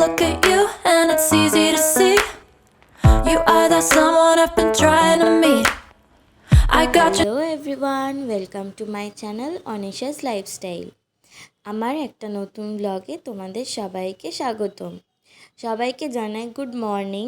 look at you, and it's easy to see. You are that someone I've been trying to meet. I got you. Hello everyone welcome to my channel Anisha's lifestyle আমার একটা নতুন ব্লগে তোমাদের সবাইকে স্বাগতম সবাইকে জানাই good morning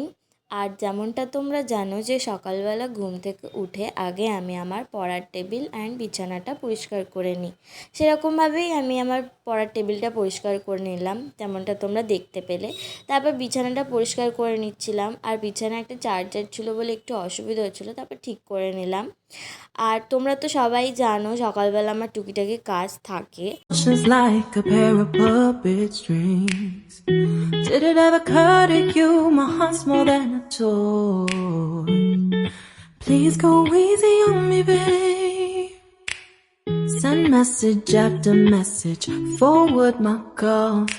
আর যেমনটা তোমরা জানো যে সকালবেলা ঘুম থেকে উঠে আগে আমি আমার পড়ার টেবিল অ্যান্ড বিছানাটা পরিষ্কার করে নিই সেরকমভাবেই আমি আমার পড়ার টেবিলটা পরিষ্কার করে নিলাম তেমনটা তোমরা দেখতে পেলে তারপর বিছানাটা পরিষ্কার করে নিচ্ছিলাম আর বিছানায় একটা চার্জার ছিল বলে একটু অসুবিধা হচ্ছিল তারপর ঠিক করে নিলাম আর তোমরা তো সবাই জানো সকালবেলা আমার টুকিটাকি কাজ থাকে? Please go easy on me, babe. Send message after message, forward my calls.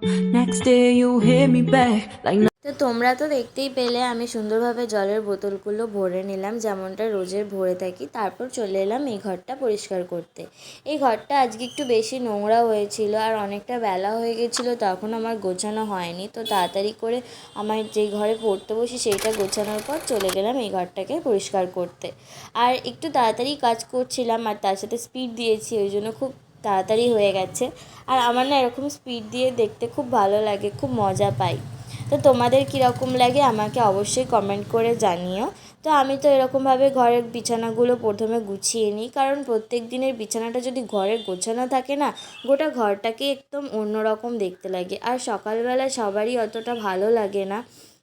Next day you hear me back like তো তোমরা তো দেখতেই পেলে, আমি সুন্দরভাবে জলের বোতলগুলো ভরে নিলাম, যেমনটা রোজের ভরে থাকি। তারপর চলে এলাম এই ঘরটা পরিষ্কার করতে। এই ঘরটা আজকে একটু বেশি নোংরা হয়েছিল আর অনেকটা বেলা হয়ে গেছিল, তখন আমার গোছানো হয়নি। তো তাড়াতাড়ি করে আমার যেই ঘরে পড়তে বসি, সেইটা গোছানোর পর চলে গেলাম এই ঘরটাকে পরিষ্কার করতে। আর একটু তাড়াতাড়ি কাজ করছিলাম, আর তার সাথে স্পিড দিয়েছি, ওই জন্য খুব তাড়াতাড়ি হয়ে গেছে। আর আমার না এরকম স্পিড দিয়ে দেখতে খুব ভালো লাগে, খুব মজা পাই। তো তোমাদের কীরকম লাগে আমাকে অবশ্যই কমেন্ট করে জানিও। তো আমি তো এরকমভাবে ঘরের বিছানাগুলো প্রথমে গুছিয়ে নিই, কারণ প্রত্যেক দিনের বিছানাটা যদি ঘরে গোছানো থাকে না, গোটা ঘরটাকে একদম অন্যরকম দেখতে লাগে। আর সকালবেলা সবারই অতটা ভালো লাগে না।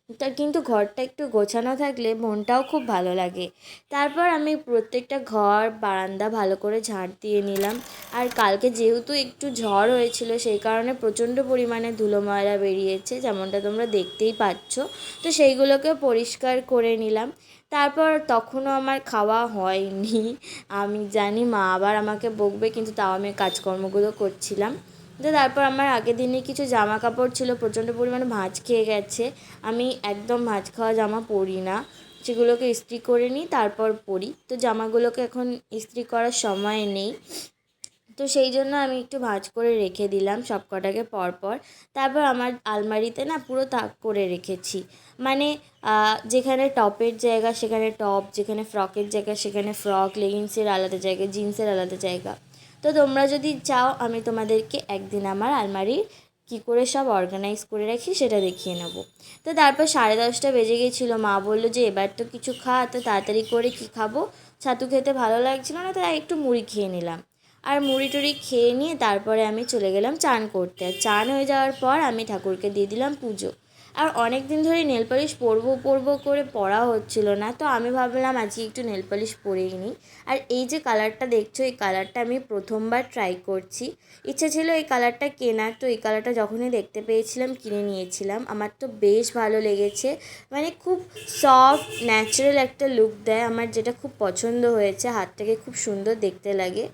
তা কিন্তু ঘরটা একটু গোছানো থাকলে মনটাও খুব ভালো লাগে। তারপর আমি প্রত্যেকটা ঘর, বারান্দা ভালো করে ঝাঁট দিয়ে নিলাম। আর কালকে যেহেতু একটু ঝড় হয়েছিল, সেই কারণে প্রচণ্ড পরিমাণে ধুলো ময়লা বেরিয়েছে, যেমনটা তোমরা দেখতেই পাচ্ছ। তো সেইগুলোকে পরিষ্কার করে নিলাম। তারপর তখনও আমার খাওয়া হয়নি। আমি জানি মা আবার আমাকে বকবে, কিন্তু তাও আমি কাজকর্মগুলো করছিলাম। তো তারপর আমার আগের দিনে কিছু জামা কাপড় ছিল, প্রচণ্ড পরিমাণে ভাঁজ খেয়ে গেছে। আমি একদম ভাঁজ খাওয়া জামা পরি না। সেগুলোকে ইস্ত্রি করে নিই, তারপর পরি। তো জামাগুলোকে এখন ইস্ত্রি করার সময় নেই। তো সেই জন্য আমি একটু ভাঁজ করে রেখে দিলাম সব কটাকে পরপর। তারপর আমার আলমারিতে না পুরো তাক করে রেখেছি। মানে যেখানে টপের জায়গা সেখানে টপ, যেখানে ফ্রকের জায়গা সেখানে ফ্রক, লেগিংসের আলাদা জায়গা, জিন্সের আলাদা জায়গা। তো তোমরা যদি চাও, আমি তোমাদেরকে একদিন আমার আলমারি কী করে সব অর্গানাইজ করে রাখি, সেটা দেখিয়ে নেব। তো তারপর সাড়ে দশটা বেজে গেছিল। মা বলল যে, এবার তো কিছু খা, তো তাড়াতাড়ি করে কী খাব? ছাতু খেতে ভালো লাগছিল না, তাই একটু মুড়ি খেয়ে নিলাম। আর মুড়ি টুড়ি খেয়ে নিয়ে তারপরে আমি চলে গেলাম চান করতে। চান হয়ে যাওয়ার পর আমি ঠাকুরকে দিয়ে দিলাম পুজো। আর অনেক দিন ধরে নেল পালিশ পরবো পরবো করে পরা হচ্ছিল না, তো আমি ভাবলাম আজকে একটু নেল পালিশ পরেই নিই। আর এই যে কালারটা দেখছ, এই কালারটা আমি প্রথমবার ট্রাই করছি। ইচ্ছা ছিল এই কালারটা কেনার, তো এই কালারটা যখনই দেখতে পেয়েছিলাম, কিনে নিয়েছিলাম। আমার তো বেশ ভালো লেগেছে। মানে খুব সফট ন্যাচারাল একটা লুক দেয়। আমার যেটা খুব পছন্দ হয়েছে, হাতটাকে খুব সুন্দর দেখতে লাগে।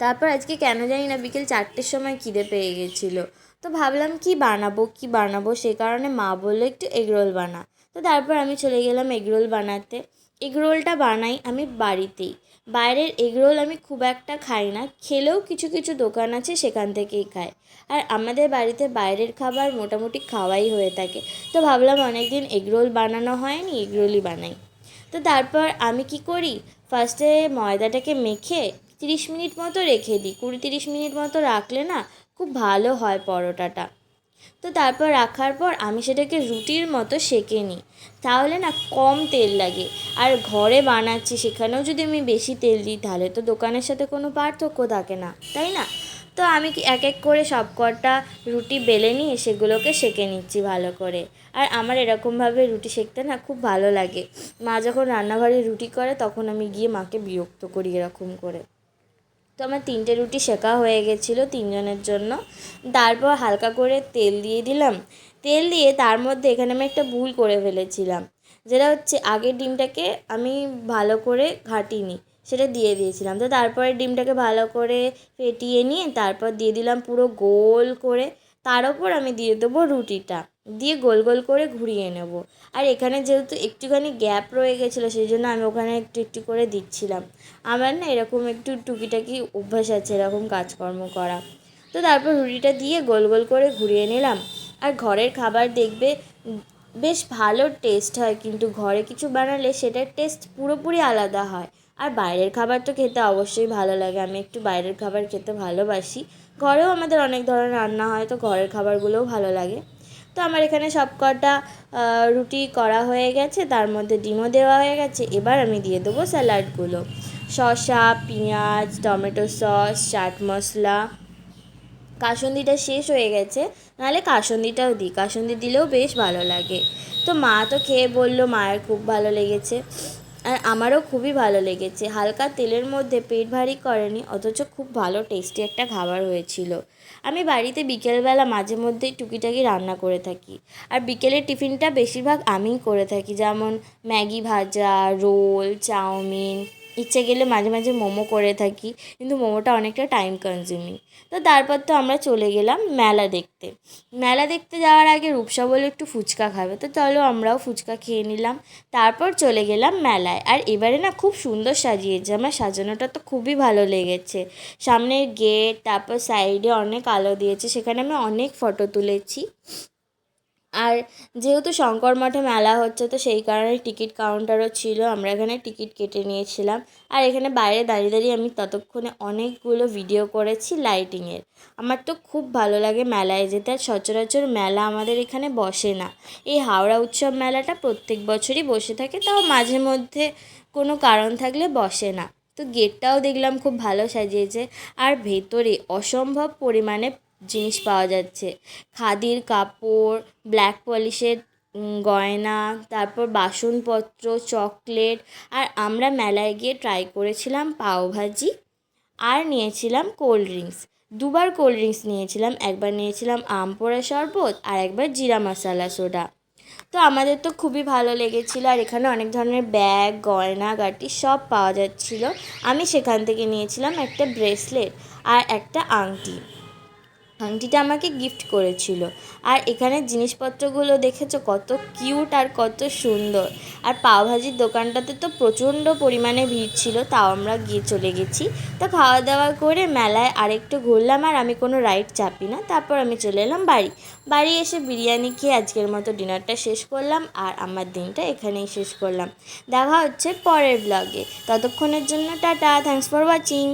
তারপর আজকে কেন জানি না বিকেল চারটের সময় খিদে পেয়ে গেছিল। তো ভাবলাম কি বানাবো কি বানাবো? সেই কারণে মা বলল, একটু এগরোল বানা। তো তারপর আমি চলে গেলাম এগরোল বানাতে। এগরোলটা বানাই আমি বাড়িতেই। বাইরের এগরোল আমি খুব একটা খাই না, খেলেও কিছু কিছু দোকান আছে সেখান থেকেই খাই। আর আমাদের বাড়িতে বাইরের খাবার মোটামুটি খাওয়াই হয়ে থাকে। তো ভাবলাম অনেক দিন এগরোল বানানো হয়নি, এগরোলই বানাই। তো তারপর আমি কি করি? ফার্স্টে ময়দাটাকে মেখে তিরিশ মিনিট মতো রেখে দিই। কুড়ি তিরিশ মিনিট মতো রাখলে না খুব ভালো হয় পরোটাটা। তো তারপর রাখার পর আমি সেটাকে রুটির মতো সেঁকে নিই। তাহলে না কম তেল লাগে। আর ঘরে বানাচ্ছি সেখানেও যদি আমি বেশি তেল দিই, তাহলে তো দোকানের সাথে কোনো পার্থক্য থাকে না, তাই না? তো আমি এক এক করে সব কটা রুটি বেলে নিয়ে সেগুলোকে সেঁকে নিচ্ছি ভালো করে। আর আমার এরকমভাবে রুটি সেঁকতে না খুব ভালো লাগে। মা যখন রান্নাঘরে রুটি করে, তখন আমি গিয়ে মাকে বিরক্ত করি এরকম করে। তো আমার তিনটে রুটি শেখা হয়ে গেছিল তিনজনের জন্য। তারপর হালকা করে তেল দিয়ে দিলাম। তেল দিয়ে তার মধ্যে এখানে আমি একটা ভুল করে ফেলেছিলাম। যেটা হচ্ছে আগের ডিমটাকে আমি ভালো করে ঘাটিনি, সেটা দিয়ে দিয়েছিলাম। তো তারপরে ডিমটাকে ভালো করে ফেটিয়ে নিয়ে তারপর দিয়ে দিলাম পুরো গোল করে তার ওপর আমি দিয়ে দেবো রুটিটা। দিয়ে গোল গোল করে ঘুরিয়ে নেব। আর এখানে যেহেতু একটুখানি গ্যাপ রয়ে গেছিল, সেই জন্য আমি ওখানে একটু একটু করে দিচ্ছিলাম। আমার না এরকম একটু টুকিটাকি অভ্যাস আছে, এরকম কাজকর্ম করা। তো তারপর রুটিটা দিয়ে গোল গোল করে ঘুরিয়ে নিলাম। আর ঘরের খাবার দেখবে বেশ ভালো টেস্ট হয়, কিন্তু ঘরে কিছু বানালে সেটার টেস্ট পুরোপুরি আলাদা হয়। আর বাইরের খাবার তো খেতে অবশ্যই ভালো লাগে। আমি একটু বাইরের খাবার খেতে ভালোবাসি। ঘরেও আমাদের অনেক ধরনের রান্না হয়, তো ঘরের খাবারগুলোও ভালো লাগে। তো আমার এখানে সব কটা রুটি করা হয়ে গেছে, তার মধ্যে ডিমও দেওয়া হয়ে গেছে, এবার আমি দিয়ে দেবো স্যালাডগুলো। শসা, পেঁয়াজ, টমেটো সস, চাট মশলা। কাসুন্দিটা শেষ হয়ে গেছে, নাহলে কাসুন্দিটাও দিই, কাসুন্দি দিলেও বেশ ভালো লাগে। তো মা তো খেয়ে বলল, মায়ের খুব ভালো লেগেছে। আর আমারও খুবই ভালো লেগেছে। হালকা তেলের মধ্যে পেট ভারী করেনি, অথচ খুব ভালো টেস্টি একটা খাবার হয়েছিল। আমি বাড়িতে বিকেলবেলা মাঝে মধ্যেই টুকিটাকি রান্না করে থাকি। আর বিকেলের টিফিনটা বেশিরভাগ আমিই করে থাকি, যেমন ম্যাগি ভাজা, রোল, চাউমিন। ইচ্ছে গেলে মাঝে মাঝে মোমো করে থাকি, কিন্তু মোমোটা অনেকটা টাইম কনজিউমিং তো তারপর তো আমরা চলে গেলাম মেলা দেখতে। মেলা দেখতে যাওয়ার আগে রূপসা বলে একটু ফুচকা খাবে, তো চলো আমরাও ফুচকা খেয়ে নিলাম। তারপর চলে গেলাম মেলায়। আর এবারে না খুব সুন্দর সাজিয়েছে, আমার সাজানোটা তো খুবই ভালো লেগেছে। সামনের গেট তারপর সাইডে অনেক আলো দিয়েছে, সেখানে আমি অনেক ফটো তুলেছি। আর যেহেতু শঙ্কর মঠে মেলা হচ্ছে, তো সেই কারণে টিকিট কাউন্টারও ছিল। আমরা এখানে টিকিট কেটে নিয়েছিলাম। আর এখানে বাইরে দাঁড়িয়ে দাঁড়িয়ে আমি ততক্ষণে অনেকগুলো ভিডিও করেছি লাইটিংয়ের আমার তো খুব ভালো লাগে মেলায় যেতে। আর সচরাচর মেলা আমাদের এখানে বসে না। এই হাওড়া উৎসব মেলাটা প্রত্যেক বছরই বসে থাকে, তাও মাঝে মধ্যে কোনো কারণ থাকলে বসে না। তো গেটটাও দেখলাম খুব ভালো সাজিয়েছে। আর ভেতরে অসম্ভব পরিমাণে জিনিস পাওয়া যাচ্ছে। খাদির কাপড় ব্ল্যাক পলিশের গয়না, তারপর বাসনপত্র চকলেট আর আমরা মেলায় গিয়ে ট্রাই করেছিলাম পাওভাজি আর নিয়েছিলাম কোল্ড ড্রিঙ্কস দুবার কোল্ড ড্রিঙ্কস নিয়েছিলাম, একবার নিয়েছিলাম আম পোড়া শরবত, আর একবার জিরা মশলা সোডা। তো আমাদের তো খুবই ভালো লেগেছিলো, আর এখানে অনেক ধরনের ব্যাগ গয়না, গাটি সব পাওয়া যাচ্ছিল। আমি সেখান থেকে নিয়েছিলাম একটা ব্রেসলেট আর একটা আংটি। আংটিটা আমাকে গিফট করেছিল। আর এখানে জিনিসপত্রগুলো দেখেছ কত কিউট আর কত সুন্দর। আর পাওভাজির দোকানটাতে তো প্রচণ্ড পরিমাণে ভিড় ছিল, তাও আমরা গিয়ে চলে গেছি। তো খাওয়া দাওয়া করে মেলায় আরেকটু ঘুরলাম, আর আমি কোনো রাইড চাপি না। তারপর আমি চলে এলাম বাড়ি। বাড়ি এসে বিরিয়ানি খেয়ে আজকের মতো ডিনারটা শেষ করলাম, আর আমার দিনটা এখানেই শেষ করলাম। দেখা হচ্ছে পরের ব্লগে ততক্ষণের জন্য টাটা থ্যাংকস ফর ওয়াচিং